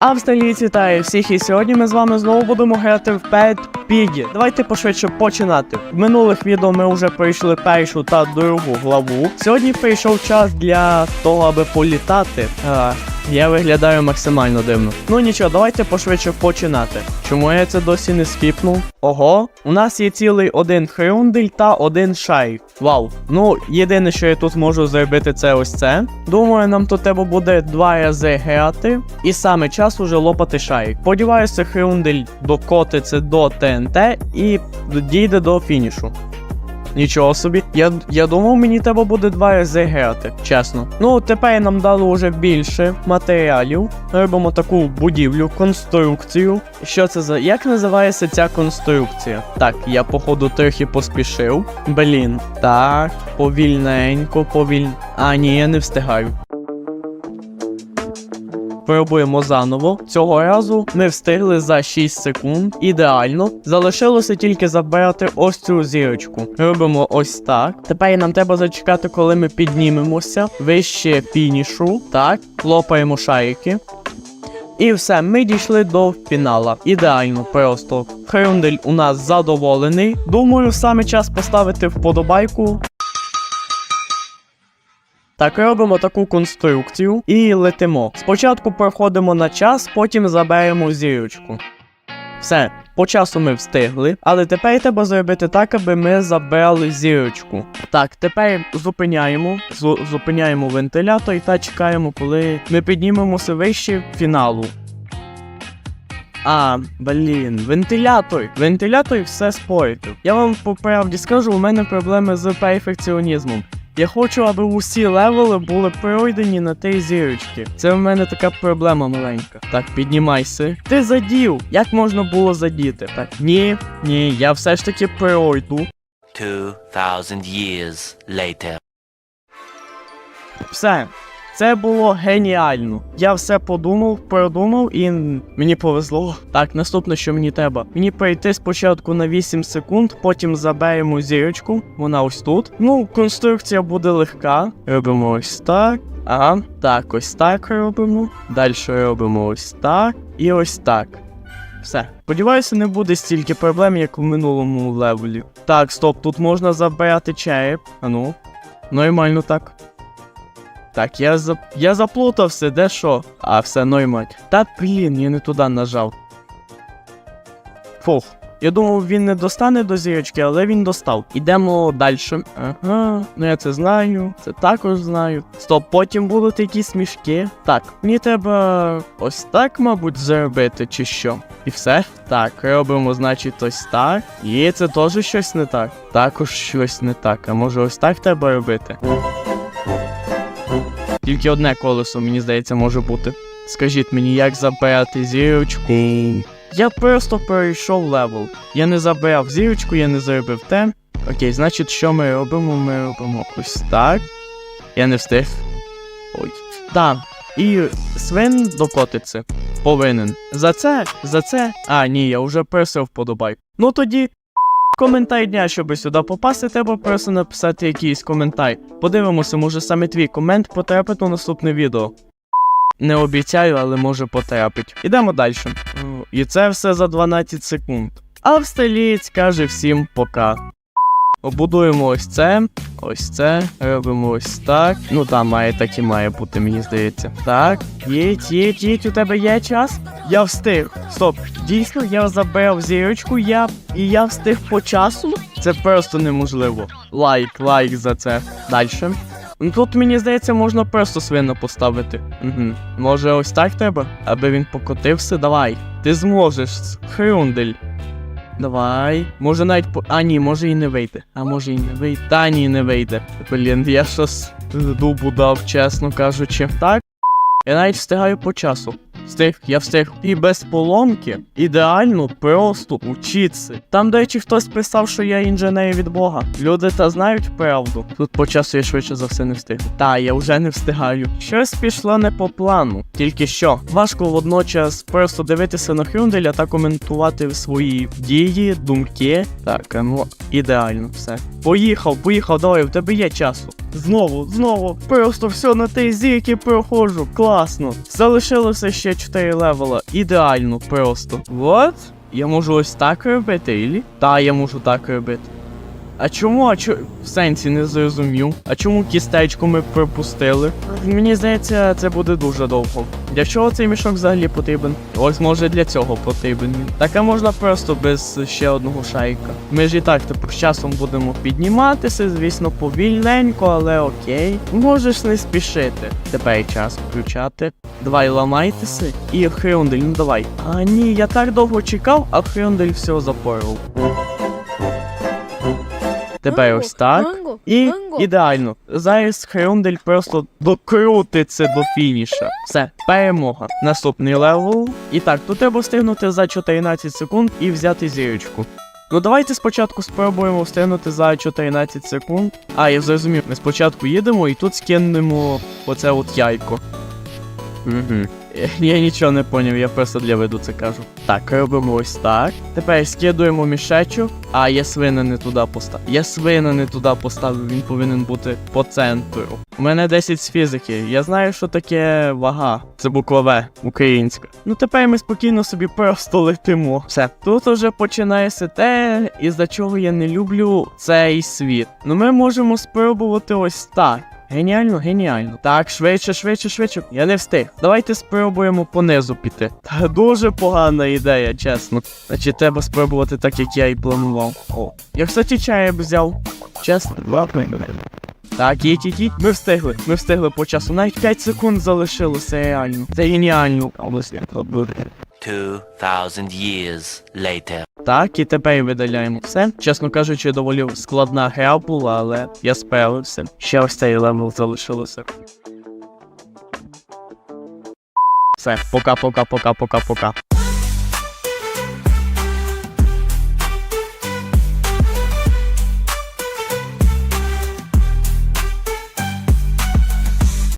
Австралійці вітаю всіх, і сьогодні ми з вами знову будемо грати в Pet Piggy. Давайте пошвидше починати. В минулих відео ми вже пройшли першу та другу главу. Сьогодні прийшов час для того, аби політати. А, я виглядаю максимально дивно. Ну нічого, давайте пошвидше починати. Чому я це досі не скіпнув? Ого, у нас є цілий один хрюндель та один шайк. Вау. Ну, єдине, що я тут можу зробити, це ось це. Думаю, нам тут треба буде два рази грати, і саме час уже лопати шайк. Сподіваюся, хрюндель докотиться до ТНТ і дійде до фінішу. Нічого собі. Я, я думав, мені треба буде два рази грати, чесно. Ну, тепер нам дали вже більше матеріалів. Робимо таку будівлю, конструкцію. Що це за. Як називається ця конструкція? Так, я походу трохи поспішив. Блін. Так, повільненько, повільно. А, ні, я не встигаю. Пробуємо заново. Цього разу ми встигли за 6 секунд. Ідеально. Залишилося тільки забрати ось цю зірочку. Робимо ось так. Тепер нам треба зачекати, коли ми піднімемося вище фінішу. Так, хлопаємо шарики. І все, ми дійшли до фінала. Ідеально, просто. Хрюндель у нас задоволений. Думаю, саме час поставити вподобайку. Так, робимо таку конструкцію і летимо. Спочатку проходимо на час, потім заберемо зірочку. Все, по часу ми встигли, але тепер треба зробити так, аби ми забрали зірочку. Так, тепер зупиняємо, зупиняємо вентилятор та чекаємо, коли ми піднімемося вище фіналу. А, блін, вентилятор. Вентилятор все спортив. Я вам по правді скажу, у мене проблеми з перфекціонізмом. Я хочу, аби усі левели були пройдені на тій зірочці. Це в мене така проблема маленька. Так, піднімайся. Ти задів! Як можна було задіти? Так, ні, ні, я все ж таки пройду. 2,000 years later. Все. Це було геніально. Я все подумав, продумав і мені повезло. Так, наступне, що мені треба. Мені пройти спочатку на 8 секунд, потім заберемо зірочку. Вона ось тут. Ну, конструкція буде легка. Робимо ось так. Ага, так, ось так робимо. Далі робимо ось так і ось так. Все. Сподіваюся, не буде стільки проблем, як у минулому левелі. Так, стоп, тут можна забирати череп. Ану. Нормально так. Так, я за... я заплутався, де що? А, все нормально. Та блін, я не туди нажав. Фух. Я думав, він не достане до зірочки, але він достав. Ідемо далі. Ага, ну я це знаю, це також знаю. Стоп, потім будуть якісь мішки. Так, мені треба ось так, мабуть, зробити, чи що. І все. Так, робимо, значить, ось так. І це теж щось не так. Також щось не так. А може ось так треба робити? Тільки одне колесо, мені здається, може бути. Скажіть мені, як забирати зірочку? Я просто перейшов левел. Я не забирав зірочку, я не зробив те. Окей, значить, що ми робимо? Ми робимо ось так. Я не встиг. Ой. Так. І свин докотиться. Повинен. За це, за це. А, ні, я вже просив вподобайку. Ну тоді. Коментар дня, щоб сюди попасти, треба просто написати якийсь коментар. Подивимося, може саме твій комент потрапить у наступне відео. Не обіцяю, але може потрапить. Ідемо далі. І це все за 12 секунд. Австралієць каже всім пока. Обудуємо ось це, ось це, робимо ось так. Ну там має так і має бути, мені здається. Так, їдь, їдь, їдь, у тебе є час? Я встиг. Стоп, дійсно, я забрав зірочку, я і я встиг по часу. Це просто неможливо. Лайк, лайк за це. Далі. Ну тут мені здається, можна просто свину поставити. Угу. Може ось так треба? Аби він покотився, давай. Ти зможеш, хрюндель. Давай. Може навіть по. А ні, може і не вийде. А може і не вийти. Та ні, не вийде. Блін, я щось дубу дав, чесно кажучи. Так. Я навіть встигаю по часу. Встиг, я встиг. І без поломки ідеально просто учитися. Там, до речі, хтось писав, що я інженер від Бога. Люди та знають правду. Тут по часу я швидше за все не встиг. Та, я вже не встигаю. Щось пішло не по плану. Тільки що, важко водночас просто дивитися на Хрюнделя та коментувати свої дії, думки. Так, ну. Ідеально, все. Поїхав, поїхав, давай, в тебе є часу. Знову, знову, просто все на тій зірки проходжу, класно. Залишилося ще 4 левела, ідеально, просто. Вот, я можу ось так робити, ілі? Та, я можу так робити. А чому, а чо... в сенсі не зрозумів? А чому кістечку ми пропустили? Мені здається, це буде дуже довго. Для чого цей мішок взагалі потрібен? Ось може для цього потрібен він. Так а можна просто без ще одного шайка. Ми ж і так типу з часом будемо підніматися, звісно, повільненько, але окей. Можеш не спішити. Тепер час включати. Давай ламайтеся. І Хрюндель, ну давай. А ні, я так довго чекав, а Хрюндель все запорив. Тепер ось так. І ідеально. Зараз Хрюндель просто докрутиться до фініша. Все, перемога. Наступний левел. І так, тут треба встигнути за 14 секунд і взяти зірочку. Ну давайте спочатку спробуємо встигнути за 14 секунд. А, я зрозумів, ми спочатку їдемо і тут скинемо оце от яйко. Угу. Я нічого не поняв, я просто для виду це кажу. Так, робимо ось так. Тепер скидуємо мішечок. А, я свина не туди поставив. Я свина не туди поставив, він повинен бути по центру. У мене 10 з фізики. Я знаю, що таке вага. Це буква В, українська. Ну тепер ми спокійно собі просто летимо. Все. Тут уже починається те, із-за чого я не люблю цей світ. Ну ми можемо спробувати ось так. Геніально, геніально. Так, швидше, швидше, швидше. Я не встиг. Давайте спробуємо понизу піти. Та дуже погана ідея, чесно. Значить, треба спробувати так, як я і планував. О. Я, кстати, чай б взяв. Чесно. Так, їдь, їдь, їдь. Ми встигли. Ми встигли по часу. Навіть 5 секунд залишилося реально. Це геніально. 2,000 years later. Так, і тепер видаляємо все. Чесно кажучи, доволі складна гра була, але я справився. Ще ось цей левел залишилося. Все, пока,